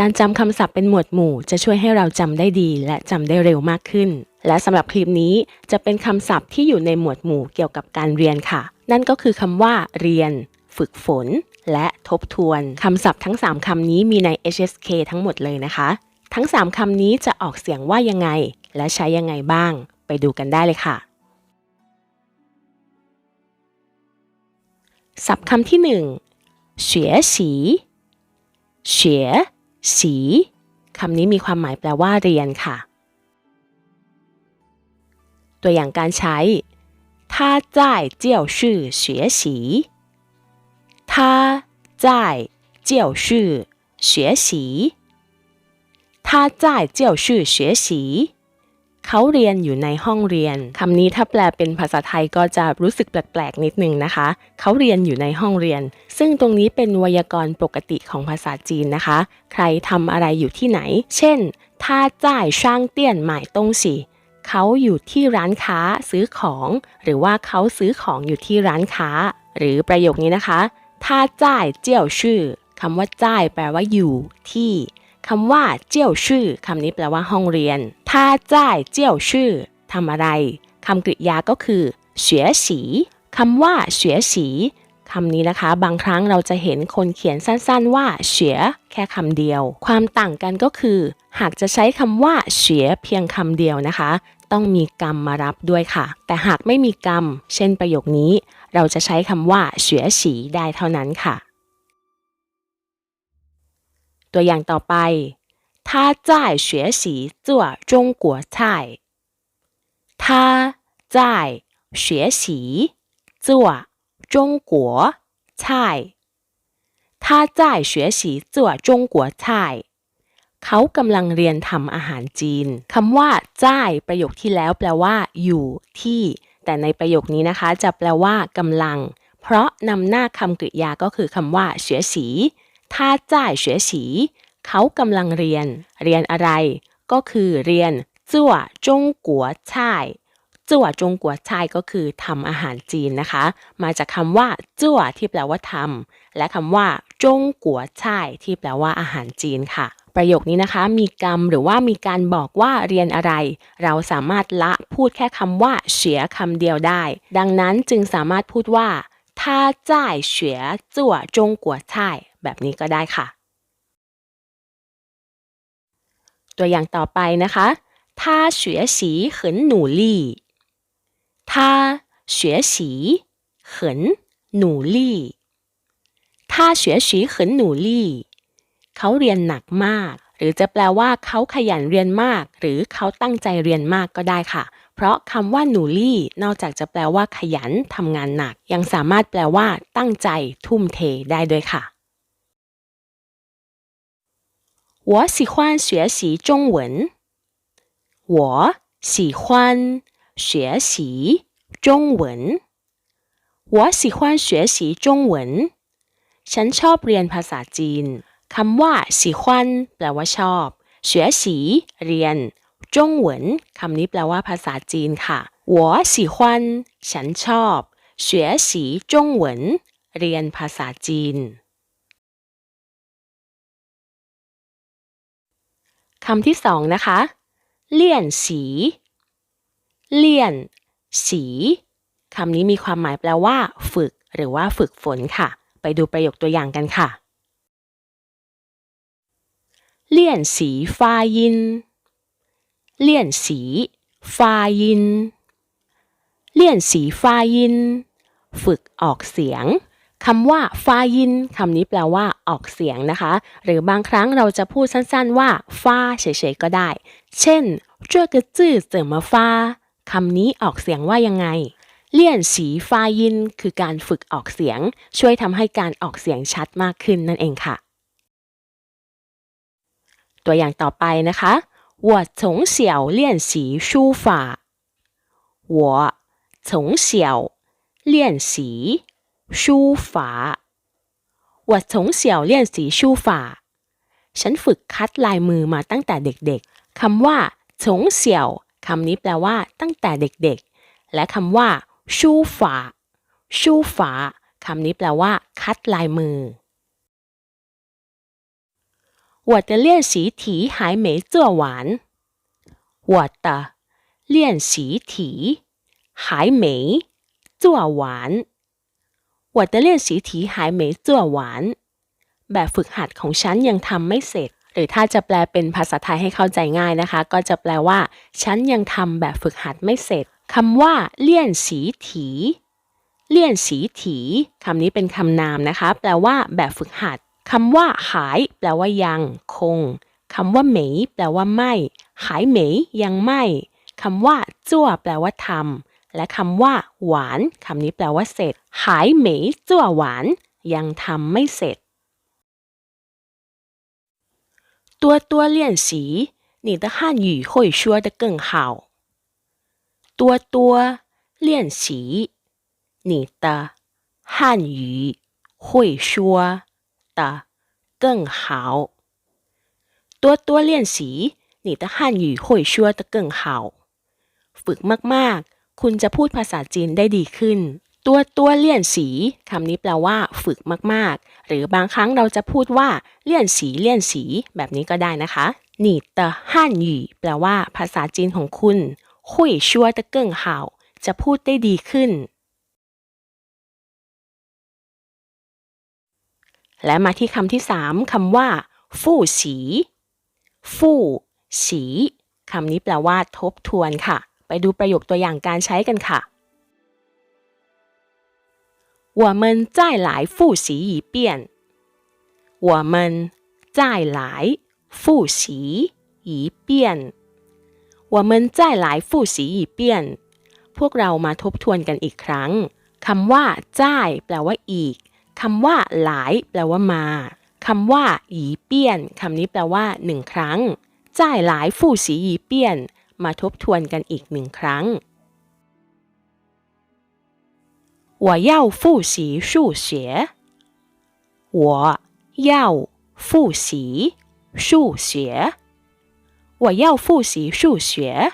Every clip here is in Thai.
การจำคำศัพท์เป็นหมวดหมู่ จะช่วยให้เราจำได้ดี และจำได้เร็วมากขึ้น และสำหรับคลิปนี้จะเป็นคำศัพท์ที่อยู่ในหมวดหมู่เกี่ยวกับการเรียนค่ะ นั่นก็คือคำว่า เรียน ฝึกฝน และทบทวนคำศัพท์ทั้ง 3คำนี้มีใน HSK ทั้งหมดเลยนะคะ ทั้ง 3คำนี้จะออกเสียงว่ายังไง และใช้ยังไงบ้าง ไปดูกันได้เลยค่ะ ศัพท์คำที่1เสียสีเสีย 习คำนี้มีความหมายแปลว่าเรียนค่ะ ตัวอย่างการใช้他在教室学习他在教室学习他在教室学习 เขาเรียนอยู่ในห้องเรียน คำนี้ถ้าแปลเป็นภาษาไทยก็จะรู้สึกแปลกๆนิดนึงนะคะ เขาเรียนอยู่ในห้องเรียน ซึ่งตรงนี้เป็นไวยากรณ์ปกติของภาษาจีนนะคะ ใครทำอะไรอยู่ที่ไหน เช่นถ้าจ่ายช่างเตี้ยนหมายตงฉีเขาอยู่ที่ร้านค้าซื้อของ หรือว่าเขาซื้อของอยู่ที่ร้านค้า หรือประโยคนี้นะคะถ้าจ่ายเจียวชื่อคำว่าจ่ายแปลว่าอยู่ที่ คำว่าเจี้ยวชื่อคำนี้แปลว่าห้องเรียนถ้าจ่ายเจี้ยวชื่อทำอะไรคำกริยาก็คือเฉียสีคำว่าเฉียสีคำนี้นะคะ บางครั้งเราจะเห็นคนเขียนสั้นๆ ว่าเฉียแค่คำเดียว ความต่างกันก็คือ หากจะใช้คำว่าเฉียเพียงคำเดียวนะคะ ต้องมีกรรมมารับด้วยค่ะ แต่หากไม่มีกรรม เช่นประโยคนี้ เราจะใช้คำว่าเฉียสีได้เท่านั้นค่ะ ตัวอย่างต่อไป他在学习做中国菜他在学习做中国菜他在学习做中国菜เขากำลังเรียนทำอาหารจีน คำว่าจ่ายประโยคที่แล้วแปลว่า อยู่ที่ แต่ในประโยคนี้นะคะ จะแปลว่ากำลัง เพราะนำหน้าคำกริยาก็คือคำว่าเฉียสี 他在学习เขากำลังเรียน เรียนอะไร ก็คือเรียนจั่วจงกัวช่ายจั่วจงกัวช่ายก็คือทำอาหารจีนนะคะ มาจากคำว่าจั่วที่แปลว่าทำและคำว่าจงกัวช่ายที่แปลว่าอาหารจีนค่ะ ประโยคนี้นะคะ มีกรรมหรือว่ามีการบอกว่าเรียนอะไร เราสามารถละพูดแค่คำว่าเฉียคำเดียวได้ ดังนั้นจึงสามารถพูดว่า他在学做中国菜 แบบนี้ก็ได้ค่ะ ตัวอย่างต่อไปนะคะ他学习很努力他学习很努力他学习很努力เขาเรียนหนักมาก หรือจะแปลว่าเขาขยันเรียนมาก หรือเขาตั้งใจเรียนมากก็ได้ค่ะ เพราะคำว่าหนูลี่ นอกจากจะแปลว่าขยันทำงานหนัก ยังสามารถแปลว่าตั้งใจทุ่มเทได้ด้วยค่ะ 我喜欢学习中文。我喜欢学习中文。我喜欢学习中文。ฉันชอบเรียนภาษาจีน คำว่า喜欢แปลว่าชอบ学习เรียนจงเหวินคำนี้แปลว่าภาษาจีนค่ะ我喜欢ฉันชอบ学习中文เรียนภาษาจีน คำที่สองนะคะเลี่ยนสี เลี่ยน สีคำนี้มีความหมายแปลว่า ฝึก หรือว่าฝึกฝนค่ะ ไปดูประโยคตัวอย่างกันค่ะเลี่ยนสีฟายิน เลี่ยนสีฟายิน เลี่ยนสีฟายิน ฝึกออกเสียง คำว่าฟายิน คำนี้แปลว่าออกเสียงนะคะ หรือบางครั้งเราจะพูดสั้นๆว่าฟาเฉยๆก็ได้ เช่น这个字怎么发คำนี้ออกเสียงว่ายังไง เลี่ยนสีฟายิน คือการฝึกออกเสียง ช่วยทำให้การออกเสียงชัดมากขึ้นนั่นเองค่ะ ตัวอย่างต่อไปนะคะ我从小练习书法我从小练习 书法我从小练习书法ฉันฝึกคัดลายมือมาตั้งแต่เด็กๆ คำว่าฉงเสี่ยวคำนี้แปลว่า ตั้งแต่เด็กๆ และคำว่าชูฝาชูฝาคำนี้แปลว่า คัดลายมือ 我的练习题还没做完。我的练习题还没做完。 我的练习题还没做完。แบบฝึกหัดของฉันยังทำไม่เสร็จ หรือถ้าจะแปลเป็นภาษาไทยให้เข้าใจง่ายนะคะ ก็จะแปลว่า ฉันยังทำแบบฝึกหัดไม่เสร็จคำว่าเลี่ยนสีถีเลี่ยนสีถีคำนี้เป็นคำนามนะคะ แปลว่าแบบฝึกหัดคำว่าหาย แปลว่ายัง คงคำว่าเหมยแปลว่าไม่หายเหมยยังไม่คำว่าจั่วแปลว่าทำ และคำว่า หวานคำนี้แปลว่าเสร็จหายเหมยจั่วหวาน ยังทำไม่เสร็จ 多多练习，你的汉语会说得更好。多多练习，你的汉语会说的更好。多多练习，你的汉语会说得更好。ฝึกมากๆ คุณจะพูดภาษาจีนได้ดีขึ้น ตัวตัวเลี่ยนสีคำนี้แปลว่าฝึกมากๆ หรือบางครั้งเราจะพูดว่าเลี่ยนสีเลี่ยนสี แบบนี้ก็ได้นะคะหนีเตอฮั่นหยี่แปลว่าภาษาจีนของคุณคุยชัวตะเกิ่งเฮาจะพูดได้ดีขึ้น และมาที่คำที่สามคำว่า ฟู่สี ฟู่สีคำนี้แปลว่า ทบทวนค่ะ ไปดูประโยคตัวอย่างการใช้กันค่ะ我们再来复习一遍。我们再来复习一遍。我们再来复习一遍。พวกเรามาทบทวนกันอีกครั้งคำว่าจ่ายแปลว่าอีกคำว่าหลาย แปลว่ามาคำว่าอีเปี้ยนคำนี้แปลว่าหนึ่งครั้งจ่ายหลายฟู่สีอีเปี้ยน มาทบทวนกันอีกหนึ่งครั้ง我要复习数学。我要复习数学。我要复习数学。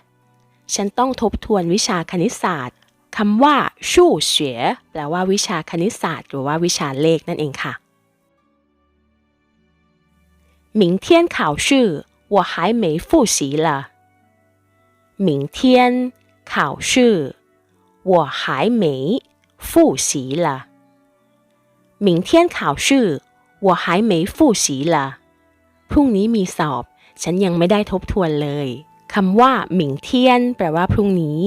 ฉันต้องทบทวนวิชาคณิตศาสตร์คำว่าสู้เฉแปลว่าวิชาคณิตศาสตร์หรือว่าวิชาเลขนั่นเองค่ะ明天考试我还没复习了 明天考试我还没复习了。明天考试，我还没复习了。พรุ่งนี้มีสอบ ฉันยังไม่ได้ทบทวนเลยคำว่าหมิงเทียนแปลว่าพรุ่งนี้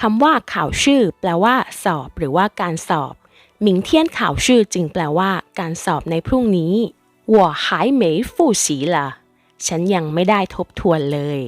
คำว่าข่าวชื่อ แปลว่า สอบหรือว่าการสอบหมิงเทียนข่าวชื่อจึงแปลว่า การสอบในพรุ่งนี้我还没复习了ฉันยังไม่ได้ทบทวนเลย